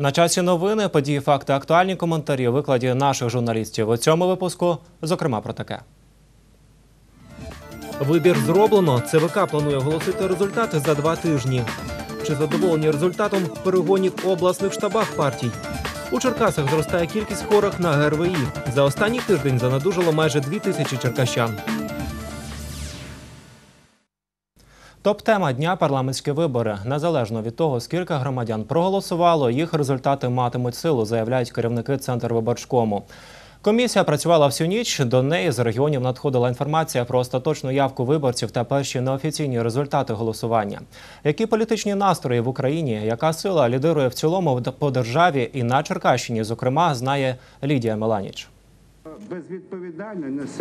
На часі новини, події, факти, актуальні коментарі у викладі наших журналістів. У цьому випуску, зокрема, про таке. Вибір зроблено. ЦВК планує оголосити результати за два тижні. Чи задоволені результатом перегонів у обласних штабах партій? У Черкасах зростає кількість хворих на ГРВІ. За останній тиждень занедужило майже дві тисячі черкащан. Топ-тема дня парламентські вибори. Незалежно від того, скільки громадян проголосувало, їх результати матимуть силу, заявляють керівники Центрвиборчкому. Комісія працювала всю ніч. До неї з регіонів надходила інформація про остаточну явку виборців та перші неофіційні результати голосування. Які політичні настрої в Україні, яка сила лідирує в цілому по державі і на Черкащині, зокрема, знає Лідія Меланіч.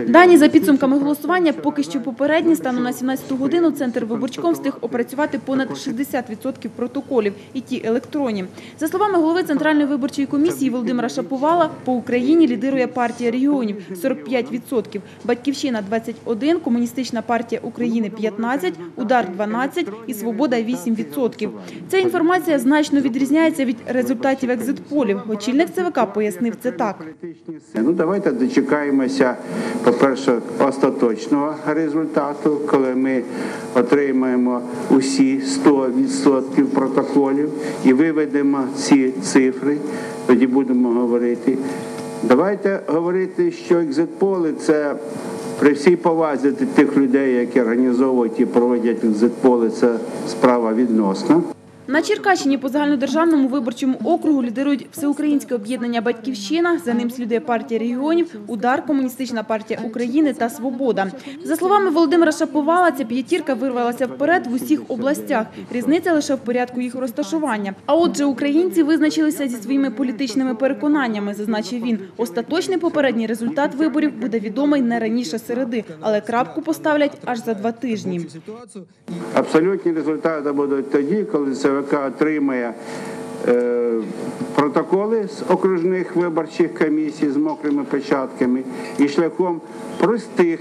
Дані за підсумками голосування поки що попередні. Станом на 17 годину Центр виборчком встиг опрацювати понад 60% протоколів, і ті електронні. За словами голови Центральної виборчої комісії Володимира Шаповала, по Україні лідирує партія регіонів – 45%, Батьківщина – 21%, Комуністична партія України – 15%, Удар – 12% і Свобода – 8%. Ця інформація значно відрізняється від результатів екзит-полів. Очільник ЦВК пояснив це так. Ну давайте дочекаємося, по-перше, остаточного результату, коли ми отримаємо усі 100% протоколів і виведемо ці цифри. Тоді будемо говорити. Давайте говорити, що екзитполи це при всій повазі тих людей, які організовують і проводять екзитполи, це справа відносна. На Черкащині по загальнодержавному виборчому округу лідирують Всеукраїнське об'єднання «Батьківщина», за ним слідує партія регіонів, «Удар», Комуністична партія України та «Свобода». За словами Володимира Шаповала, ця п'ятірка вирвалася вперед в усіх областях. Різниця лише в порядку їх розташування. А отже, українці визначилися зі своїми політичними переконаннями, зазначив він. Остаточний попередній результат виборів буде відомий не раніше середи, але крапку поставлять аж за два тижні. Абсолютні результати будуть тоді, коли ЦВК отримає е, протоколи з окружних виборчих комісій з мокрими печатками і шляхом простих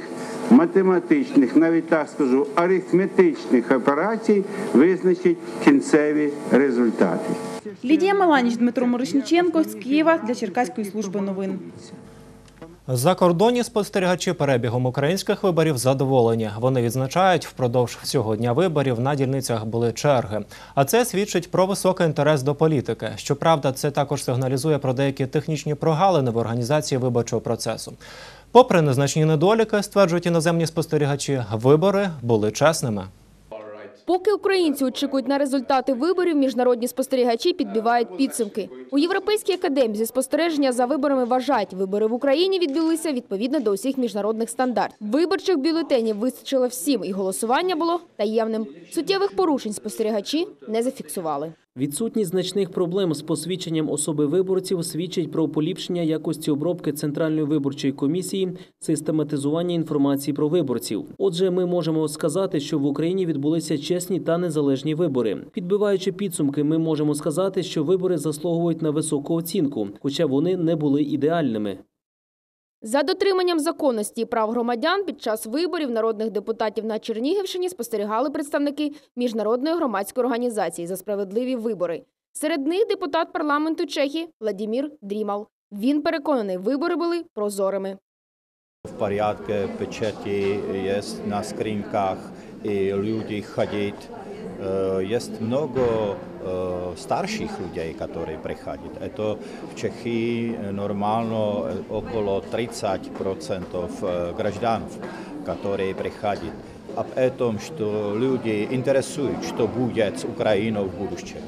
математичних, навіть так скажу, арифметичних операцій визначить кінцеві результати. Лідія Маланіч, Дмитро Моришніченко з Києва для Черкаської служби новин. Закордонні спостерігачі перебігом українських виборів задоволені. Вони відзначають, впродовж всього дня виборів на дільницях були черги. А це свідчить про високий інтерес до політики. Щоправда, це також сигналізує про деякі технічні прогалини в організації виборчого процесу. Попри незначні недоліки, стверджують іноземні спостерігачі, вибори були чесними. Поки українці очікують на результати виборів, міжнародні спостерігачі підбивають підсумки. У Європейській академії зі спостереження за виборами вважають, вибори в Україні відбулися відповідно до усіх міжнародних стандартів. Виборчих бюлетенів вистачило всім, і голосування було таємним. Суттєвих порушень спостерігачі не зафіксували. Відсутність значних проблем з посвідченням особи виборців свідчить про поліпшення якості обробки Центральної виборчої комісії, систематизування інформації про виборців. Отже, ми можемо сказати, що в Україні відбулися чесні та незалежні вибори. Підбиваючи підсумки, ми можемо сказати, що вибори заслуговують на високу оцінку, хоча вони не були ідеальними. За дотриманням законності і прав громадян під час виборів народних депутатів на Чернігівщині спостерігали представники міжнародної громадської організації за справедливі вибори. Серед них депутат парламенту Чехії Владімір Дрімал. Він переконаний, вибори були прозорими. V poriadke pečeti jest na skřínkách i lidi chodit. Eh, eh, starších lidí, kteří přichází. Je to v Čechy normálno eh, okolo 30 graždanů, kteří přichází. A potom, že lidi interesují, co bude s Ukrajinou v budoucnu.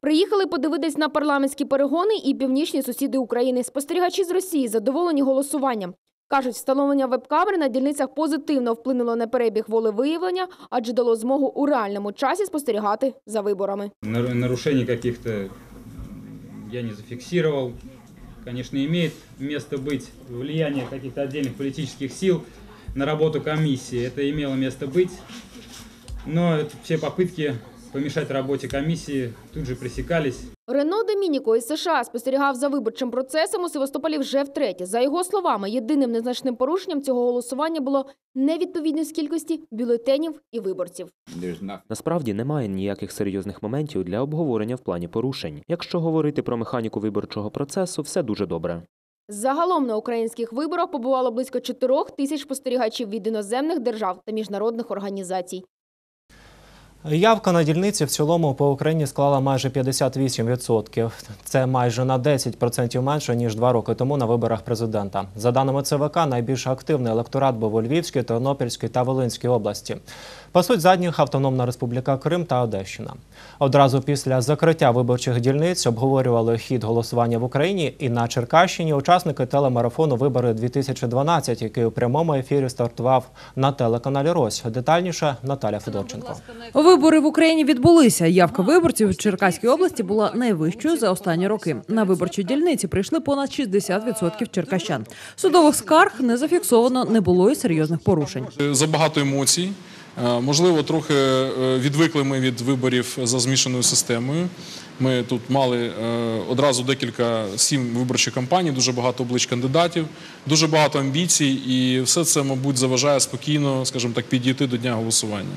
Приїхали подивитись на парламентські перегони і північні сусіди України. Спостерігачі з Росії задоволені голосуванням. Кажуть, встановлення веб-камер на дільницях позитивно вплинуло на перебіг волевиявлення, адже дало змогу у реальному часі спостерігати за виборами. Нар- Нарушений каких-то я не зафиксировал. Конечно, имеет место быть влияние каких-то отдельных политических сил на работу комиссии. Это имело место быть. Но это все попытки помешать работе комиссии, тут же пресекались. Рено Домініко із США спостерігав за виборчим процесом у Севастополі вже втретє. За його словами, єдиним незначним порушенням цього голосування було невідповідність кількості бюлетенів і виборців. Насправді немає ніяких серйозних моментів для обговорення в плані порушень. Якщо говорити про механіку виборчого процесу, все дуже добре. Загалом на українських виборах побувало близько 4 тисяч спостерігачів від іноземних держав та міжнародних організацій. Явка на дільниці в цілому по Україні склала майже 58%. Це майже на 10% менше ніж два роки тому на виборах президента. За даними ЦВК, найбільш активний електорат був у Львівській, Тернопільській та Волинській області. Пасуть задніх Автономна Республіка Крим та Одещина. Одразу після закриття виборчих дільниць обговорювали хід голосування в Україні і на Черкащині учасники телемарафону Вибори 2012, який у прямому ефірі стартував на телеканалі Рось. Детальніше Наталя Федорченко. Вибори в Україні відбулися. Явка виборців в Черкаській області була найвищою за останні роки. На виборчі дільниці прийшли понад 60% черкащан. Судових скарг не зафіксовано, не було і серйозних порушень. Забагато емоцій. Е, Можливо, трохи е, відвикли ми від виборів за змішаною системою. Ми тут мали е, одразу декілька сім виборчих кампаній, дуже багато облич кандидатів, дуже багато амбіцій, і все це, мабуть, заважає спокійно, скажімо так, підійти до дня голосування.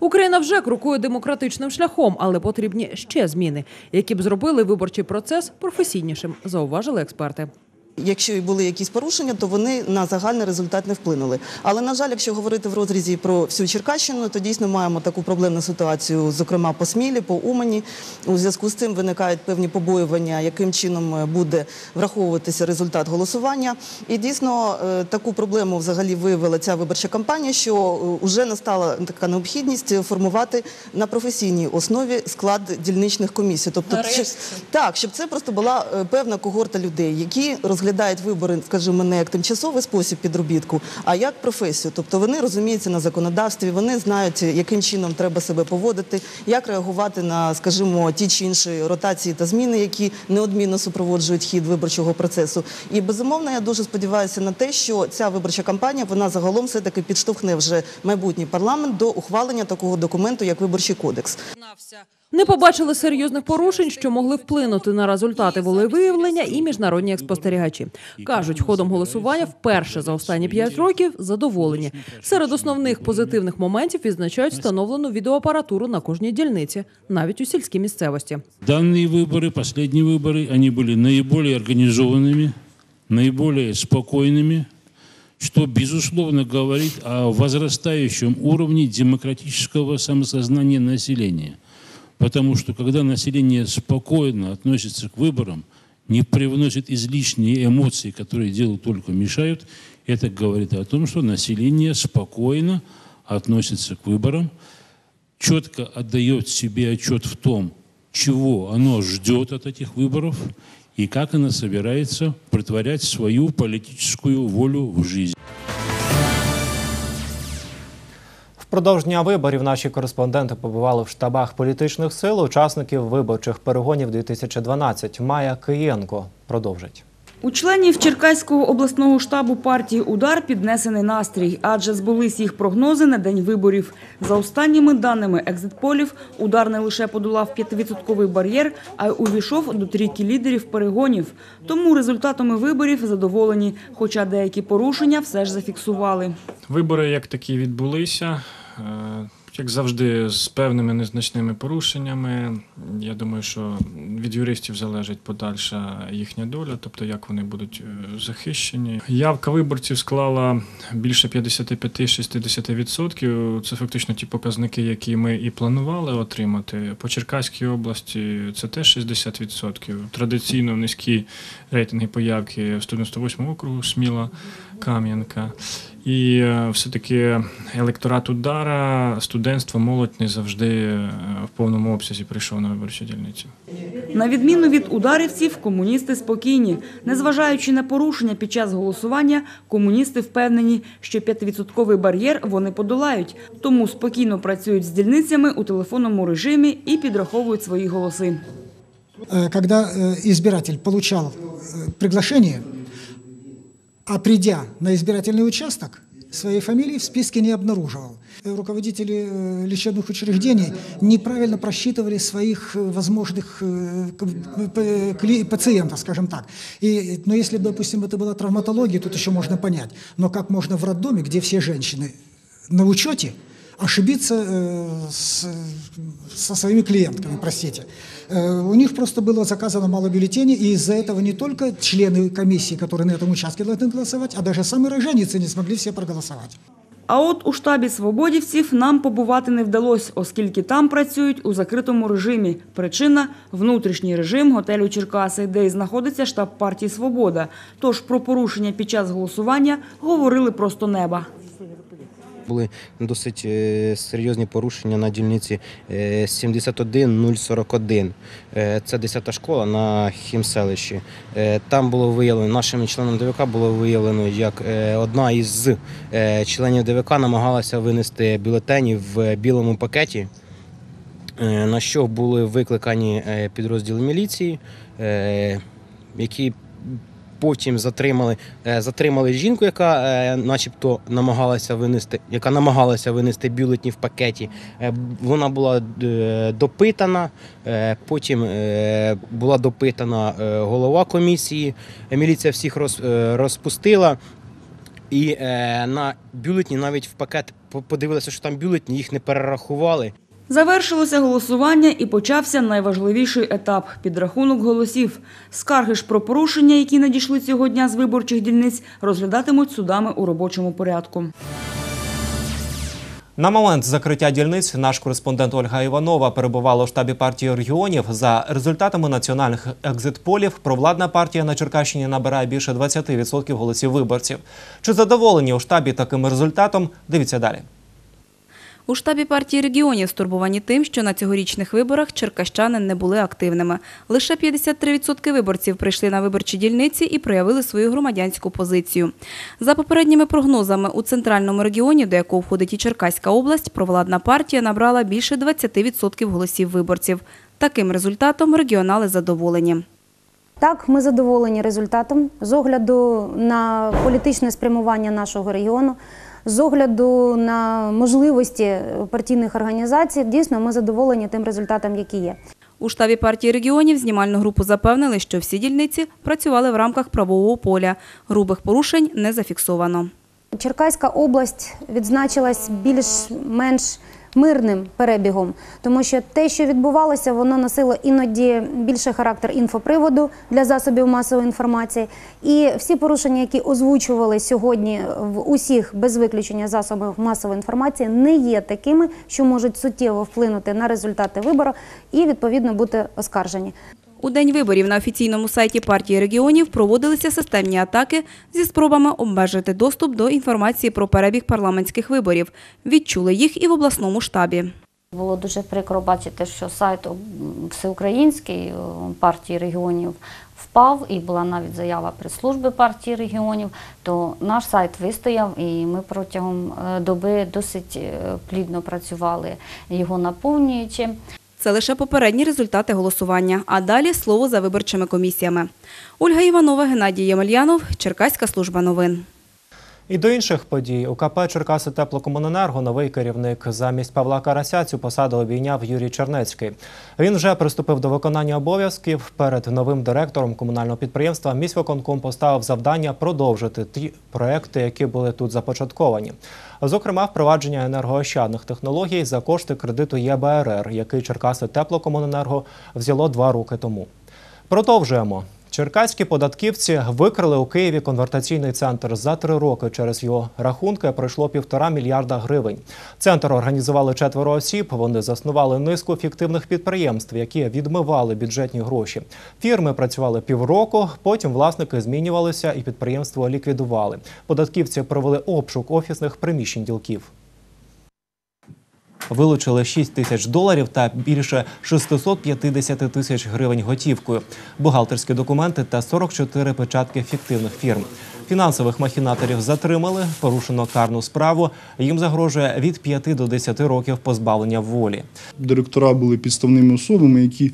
Україна вже крокує демократичним шляхом, але потрібні ще зміни, які б зробили виборчий процес професійнішим, зауважили експерти. Якщо і були якісь порушення, то вони на загальний результат не вплинули. Але на жаль, якщо говорити в розрізі про всю Черкащину, то дійсно маємо таку проблемну ситуацію, зокрема по Смілі, по Умані. У зв'язку з цим виникають певні побоювання, яким чином е, буде враховуватися результат голосування. І дійсно е, таку проблему взагалі виявила ця виборча кампанія, що вже настала така необхідність формувати на професійній основі склад дільничних комісій. Тобто, щоб, так, щоб це просто була е, певна когорта людей, які розглядають вибори, скажімо, не як тимчасовий спосіб підробітку, а як професію. Тобто вони розуміються на законодавстві, вони знають, яким чином треба себе поводити, як реагувати на, скажімо, ті чи інші ротації та зміни, які неодмінно супроводжують хід виборчого процесу. І безумовно, я дуже сподіваюся на те, що ця виборча кампанія вона загалом все таки підштовхне вже майбутній парламент до ухвалення такого документу, як виборчий кодекс. Не побачили серйозних порушень, що могли вплинути на результати волевиявлення і міжнародні спостерігачі. Кажуть, ходом голосування вперше за останні п'ять років задоволені. Серед основних позитивних моментів відзначають встановлену відеоапаратуру на кожній дільниці, навіть у сільській місцевості. Данные выборы, последние выборы, они были наиболее организованными, наиболее спокойными, что, безусловно, говорит о возрастающем уровне демократического самосознания населения. Потому что, когда население спокойно относится к выборам, не привносит излишние эмоции, которые делу только мешают, это говорит о том, что население спокойно относится к выборам, четко отдает себе отчет в том, чего оно ждет от этих выборов и как оно собирается притворять свою политическую волю в жизнь. Впродовж дня виборів наші кореспонденти побували в штабах політичних сил учасників виборчих перегонів 2012. Майя Києнко продовжить. У членів Черкаського обласного штабу партії Удар піднесений настрій, адже збулись їх прогнози на день виборів. За останніми даними екзитполів, удар не лише подолав 5% бар'єр, а й увійшов до трійки лідерів перегонів. Тому результатами виборів задоволені, хоча деякі порушення все ж зафіксували. Вибори як такі відбулися. Е, Як завжди, з певними незначними порушеннями. Я думаю, що від юристів залежить подальша їхня доля, тобто як вони будуть е, захищені. Явка виборців склала більше 55-60%. Це фактично ті показники, які ми і планували отримати. По Черкаській області це теж 60%. Традиційно низькі рейтинги появки в 198 округу Сміла, Кам'янка. І е, все-таки електорат удара, студентство, молодь не завжди е, в повному обсязі прийшов на виборчі дільниці. На відміну від ударівців, комуністи спокійні. Незважаючи на порушення під час голосування, комуністи впевнені, що 5% бар'єр вони подолають, тому спокійно працюють з дільницями у телефонному режимі і підраховують свої голоси. Э, Когда э, избиратель получал э, приглашение, А придя на избирательный участок, своей фамилии в списке не обнаруживал. Руководители э, лечебных учреждений неправильно просчитывали своих э, возможных э, пациентов, скажем так. И, но если, допустим, это была травматология, тут еще можно понять. Но как можно в роддоме, где все женщины на учете, ошибиться с- со своими клиентками, простите. Э, У них просто было заказано мало бюллетеней, и из-за этого не только члены комиссии, которые на этом участке должны голосовать, а даже сами роженицы не смогли все проголосовать. А от у штабі свободівців нам побувати не вдалося, оскільки там працюють у закритому режимі. Причина – внутрішній режим готелю Черкаси, де і знаходиться штаб партії «Свобода». Тож про порушення під час голосування говорили просто неба. Були досить е, серйозні порушення на дільниці е, 71041. Е, Це 10-та школа на хімселищі. Е, Там було виявлено, нашими членами ДВК було виявлено, як е, одна із е, членів ДВК намагалася винести бюлетені в білому пакеті, е, на що були викликані е, підрозділи міліції, е, які потім затримали, е, затримали жінку, яка е, начебто намагалася винести, яка намагалася винести бюлетні в пакеті. Е, Вона була допитана, потім була допитана голова комісії. Міліція всіх розпустила. І на бюлетні навіть в пакет подивилися, що там бюлетні, їх не перерахували. Завершилося голосування і почався найважливіший етап – підрахунок голосів. Скарги ж про порушення, які надійшли цього дня з виборчих дільниць, розглядатимуть судами у робочому порядку. На момент закриття дільниць наш кореспондент Ольга Іванова перебувала у штабі партії регіонів. За результатами національних екзитполів провладна партія на Черкащині набирає більше 20% голосів виборців. Чи задоволені у штабі таким результатом? Дивіться далі. У штабі партії регіонів стурбовані тим, що на цьогорічних виборах черкащани не були активними. Лише 53% виборців прийшли на виборчі дільниці і проявили свою громадянську позицію. За попередніми прогнозами, у центральному регіоні, до якого входить і Черкаська область, провладна партія набрала більше 20% голосів виборців. Таким результатом регіонали задоволені. Так, ми задоволені результатом з огляду на політичне спрямування нашого регіону, з огляду на можливості партійних організацій. Дійсно, ми задоволені тим результатом, який є. У штабі партії регіонів знімальну групу запевнили, що всі дільниці працювали в рамках правового поля. Грубих порушень не зафіксовано. Черкаська область відзначилась більш-менш мирним перебігом, тому що те, що відбувалося, воно носило іноді більше характер інфоприводу для засобів масової інформації. І всі порушення, які озвучували сьогодні в усіх без виключення засобів масової інформації, не є такими, що можуть суттєво вплинути на результати вибору і відповідно бути оскаржені. У день виборів на офіційному сайті партії регіонів проводилися системні атаки зі спробами обмежити доступ до інформації про перебіг парламентських виборів. Відчули їх і в обласному штабі. Було дуже прикро бачити, що сайт всеукраїнський е, партії регіонів впав, і була навіть заява прес-служби партії регіонів. То наш сайт вистояв, і ми протягом е, доби досить е, плідно працювали його наповнюючи. Це лише попередні результати голосування, а далі слово за виборчими комісіями. Ольга Іванова, Геннадій Ємельянов, Черкаська служба новин. І до інших подій у КП Черкаси Теплокомуненерго новий керівник замість Павла Карася цю посаду обійняв Юрій Чернецький. Він вже приступив до виконання обов'язків. Перед новим директором комунального підприємства міськвиконком поставив завдання продовжити ті проекти, які були тут започатковані. Зокрема, впровадження енергоощадних технологій за кошти кредиту ЄБРР, який Черкаси Теплокомуненерго взяло два роки тому. Продовжуємо. Черкаські податківці викрили у Києві конвертаційний центр. За три роки через його рахунки пройшло півтора мільярда гривень. Центр організували четверо осіб. Вони заснували низку фіктивних підприємств, які відмивали бюджетні гроші. Фірми працювали півроку, потім власники змінювалися і підприємство ліквідували. Податківці провели обшук офісних приміщень ділків. Вилучили 6 тисяч доларів та більше 650 тисяч гривень готівкою, бухгалтерські документи та 44 печатки фіктивних фірм. Фінансових махінаторів затримали, порушено карну справу. Їм загрожує від 5 до 10 років позбавлення волі. Директора були підставними особами, які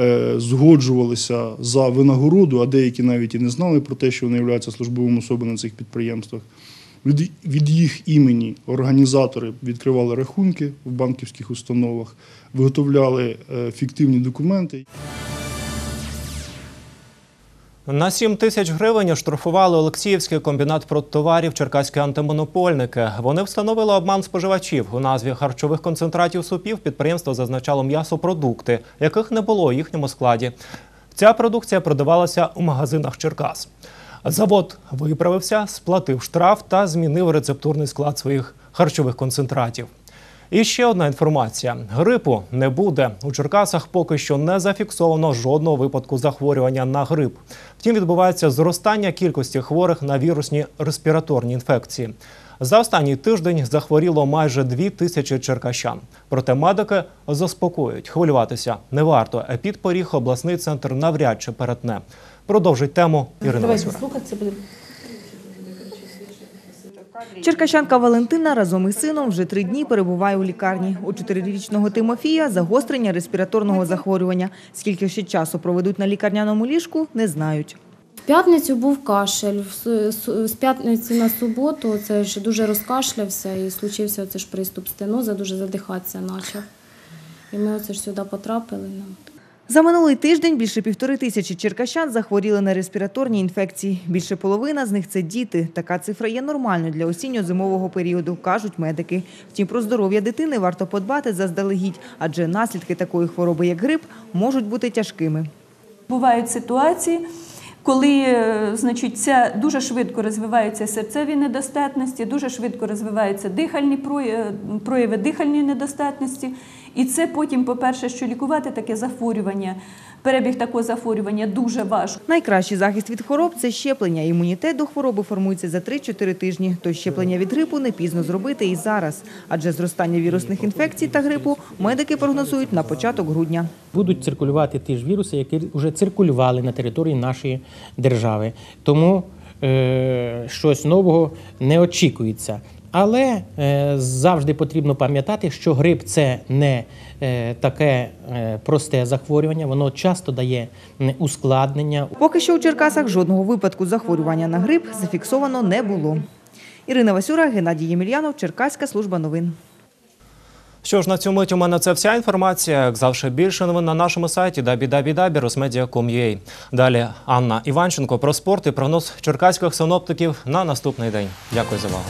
е, згоджувалися за винагороду, а деякі навіть і не знали про те, що вони являються службовими особами на цих підприємствах. Від, їх імені організатори відкривали рахунки в банківських установах, виготовляли е, фіктивні документи. На 7 тисяч гривень оштрафували Олексіївський комбінат продтоварів Черкаські антимонопольники. Вони встановили обман споживачів. У назві харчових концентратів супів підприємство зазначало м'ясопродукти, яких не було у їхньому складі. Ця продукція продавалася у магазинах Черкас. Завод виправився, сплатив штраф та змінив рецептурний склад своїх харчових концентратів. І ще одна інформація: грипу не буде. У Черкасах поки що не зафіксовано жодного випадку захворювання на грип. Втім, відбувається зростання кількості хворих на вірусні респіраторні інфекції. За останній тиждень захворіло майже дві тисячі черкащан. Проте медики заспокоюють, хвилюватися не варто. Епідпоріг обласний центр навряд чи перетне. Продовжить тему Ірина Васюра. слухатися будемо. Черкащанка Валентина разом із сином вже три дні перебуває у лікарні. У чотирирічного Тимофія загострення респіраторного захворювання. Скільки ще часу проведуть на лікарняному ліжку, не знають. В п'ятницю був кашель. З п'ятниці на суботу це ж дуже розкашлявся і случився оце ж приступ стеноза, дуже задихатися почав. І ми оце ж сюди потрапили. За минулий тиждень більше півтори тисячі черкащан захворіли на респіраторні інфекції. Більше половина з них це діти. Така цифра є нормальною для осінньо-зимового періоду, кажуть медики. Втім, про здоров'я дитини варто подбати заздалегідь, адже наслідки такої хвороби, як грип, можуть бути тяжкими. Бувають ситуації, коли е, значить, це дуже швидко розвиваються серцеві недостатності, дуже швидко розвиваються дихальні прояви, прояви дихальної недостатності. І це потім, по-перше, що лікувати таке захворювання, перебіг такого захворювання дуже важко. Найкращий захист від хвороб це щеплення. Імунітет до хвороби формується за 3-4 тижні. Тож щеплення від грипу не пізно зробити і зараз. Адже зростання вірусних інфекцій та грипу медики прогнозують на початок грудня. будуть циркулювати ті ж віруси, які вже циркулювали на території нашої держави. Тому е, щось нового не очікується. Але е, завжди потрібно пам'ятати, що грип це не е, таке е, просте захворювання, воно часто дає ускладнення. Поки що у Черкасах жодного випадку захворювання на грип зафіксовано не було. Ірина Васюра, Геннадій Ємельянов, Черкаська служба новин. Що ж, на цю мить у мене це вся інформація. Як завжди, більше новин на нашому сайті www.rosmedia.com.ua. Далі Анна Іванченко про спорт і прогноз черкаських синоптиків на наступний день. Дякую за увагу.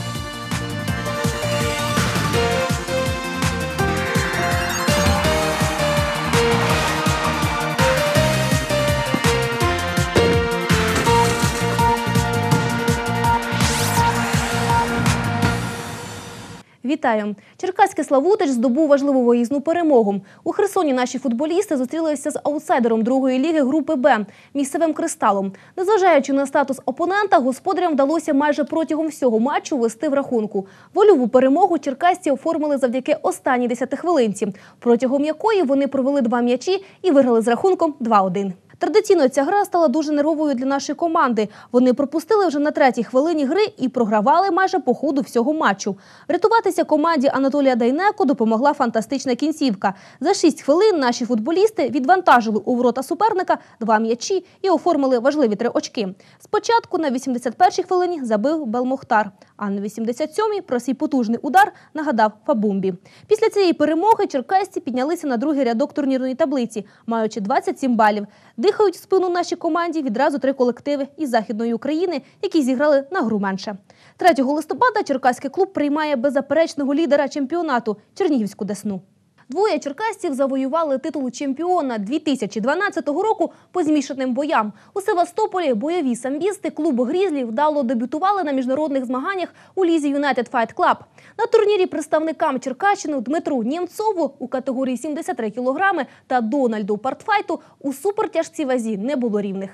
Вітаю! Черкаський Славутич здобув важливу виїзну перемогу. У Херсоні наші футболісти зустрілися з аутсайдером другої ліги групи Б місцевим кристалом. Незважаючи на статус опонента, господарям вдалося майже протягом всього матчу вести в рахунку. Вольову перемогу черкасці оформили завдяки останній десятихвилинці, протягом якої вони провели два м'ячі і виграли з рахунком 2-1. Традиційно ця гра стала дуже нервовою для нашої команди. Вони пропустили вже на третій хвилині гри і програвали майже по ходу всього матчу. Врятуватися команді Анатолія Дайнеко допомогла фантастична кінцівка. За шість хвилин наші футболісти відвантажили у ворота суперника два м'ячі і оформили важливі три очки. Спочатку на 81-й хвилині забив Белмохтар, а на 87-й про свій потужний удар нагадав Фабумбі. Після цієї перемоги черкасці піднялися на другий рядок турнірної таблиці, маючи 27 балів. Дихають в спину нашій команді відразу три колективи із Західної України, які зіграли на гру менше. 3 листопада черкаський клуб приймає беззаперечного лідера чемпіонату Чернігівську Десну. Двоє черкасців завоювали титул чемпіона 2012 року по змішаним боям. У Севастополі бойові самбісти клубу Грізлі вдало дебютували на міжнародних змаганнях у лізі United Fight Club. На турнірі представникам Черкащини Дмитру Нємцову у категорії 73 кілограми та Дональду Партфайту у супертяжцій вазі не було рівних.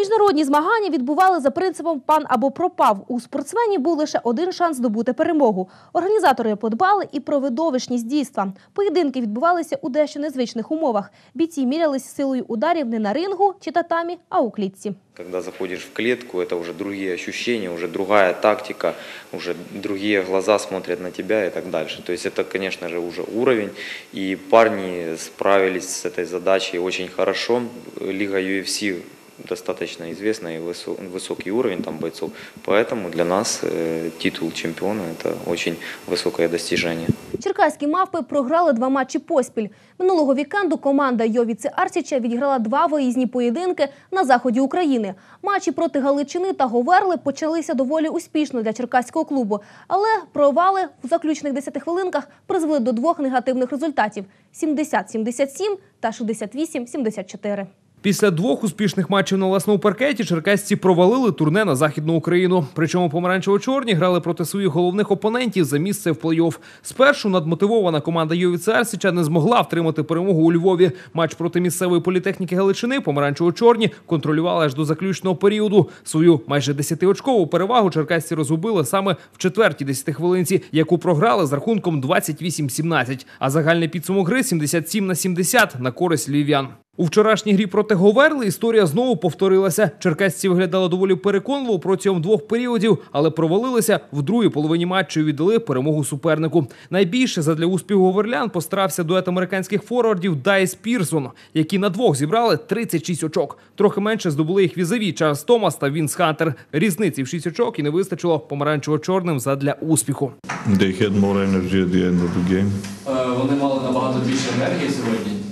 Міжнародні змагання відбували за принципом пан або пропав. У спортсменів був лише один шанс здобути перемогу. Організатори подбали і про видовищність дійства. Поєдинки відбувалися у дещо незвичних умовах. Бійці мірялися силою ударів не на рингу чи татамі, а у клітці. Когда заходишь в клетку, это уже другие ощущения, уже другая тактика, уже другие глаза смотрят на тебя и так дальше. То есть это, конечно же, уже уровень. И парни справились с этой задачей очень хорошо. Лига UFC достаточно известный и высо- высокий уровень там бойцов. Поэтому для нас э, титул чемпиона – это очень высокое достижение. Черкаські мавпи програли два матчі поспіль. Минулого вікенду команда Йовіци Арсіча відіграла два виїзні поєдинки на заході України. Матчі проти Галичини та Говерли почалися доволі успішно для черкаського клубу, але провали в заключних 10 хвилинках призвели до двох негативних результатів: 70-77 та 68-74. Після двох успішних матчів на власному паркеті черкасці провалили турне на західну Україну. Причому помаранчево-чорні грали проти своїх головних опонентів за місце в плей-офф. Спершу надмотивована команда Йовіца Арсіча не змогла втримати перемогу у Львові. Матч проти місцевої політехніки Галичини помаранчево-чорні контролювали аж до заключного періоду. Свою майже 10-очкову перевагу черкасці розгубили саме в четвертій 10 хвилинці, яку програли з рахунком 28-17. А загальний підсумок гри 77 на 70 на користь львів'ян. У вчорашній грі проти Говерли історія знову повторилася. Черкасці виглядали доволі переконливо протягом двох періодів, але провалилися в другій половині матчу і віддали перемогу супернику. Найбільше задля успіху говерлян постарався дует американських форвардів Дайс Пірсон, які на двох зібрали 36 очок. Трохи менше здобули їх візаві Чарльз Томас та Вінс Хантер. Різниці в 6 очок і не вистачило помаранчево-чорним задля успіху. They had more energy at the end of the game, Е, Вони мали набагато більше енергії сьогодні.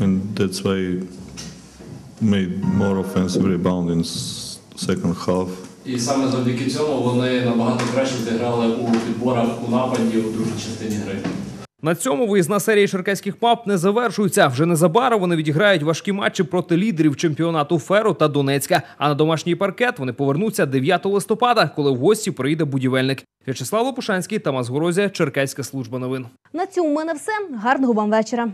And that's why made more offensive rebound in second half. І саме завдяки цьому вони набагато краще зіграли у підборах у нападі у другій частині гри. На цьому виїзна серія черкаських пап не завершується. Вже незабаром вони відіграють важкі матчі проти лідерів чемпіонату Феру та Донецька. А на домашній паркет вони повернуться 9 листопада, коли в гості приїде будівельник. В'ячеслав Лопушанський, Тамас Горозія, Черкаська служба новин. На цьому в мене все. Гарного вам вечора.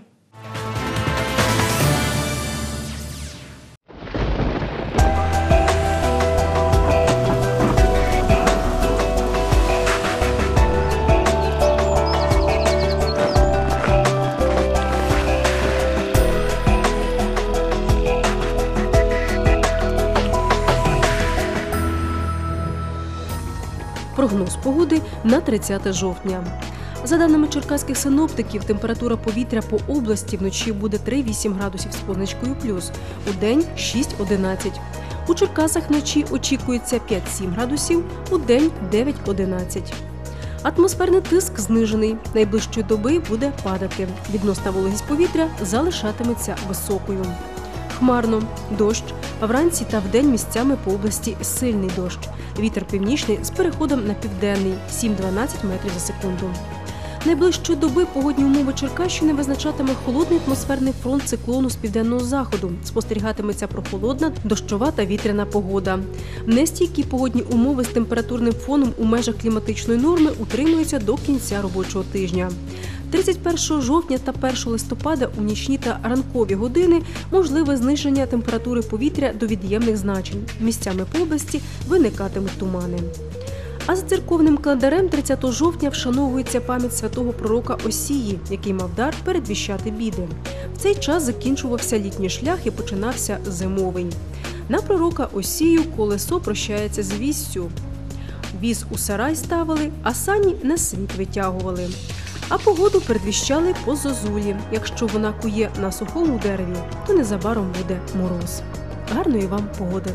Прогноз погоди на 30 жовтня. За даними черкаських синоптиків, температура повітря по області вночі буде 3-8 градусів з позначкою плюс, у день 6-11. У Черкасах вночі очікується 5-7 градусів, у день 9-11. Атмосферний тиск знижений. Найближчої доби буде падати. Відносна вологість повітря залишатиметься високою. Хмарно, дощ, вранці та вдень місцями по області сильний дощ. Вітер північний з переходом на південний 7-12 метрів за секунду. Найближчої доби погодні умови Черкащини визначатиме холодний атмосферний фронт циклону з південного заходу. Спостерігатиметься прохолодна, дощова та вітряна погода. Нестійкі погодні умови з температурним фоном у межах кліматичної норми утримуються до кінця робочого тижня. 31 жовтня та 1 листопада у нічні та ранкові години можливе зниження температури повітря до від'ємних значень. Місцями по області виникатимуть тумани. А за церковним календарем 30 жовтня вшановується пам'ять святого пророка Осії, який мав дар передвіщати біди. В цей час закінчувався літній шлях і починався зимовий. На пророка Осію колесо прощається з віссю. Віз у сарай ставили, а сані на світ витягували. А погоду передвіщали по зозулі. Якщо вона кує на сухому дереві, то незабаром буде мороз. Гарної вам погоди!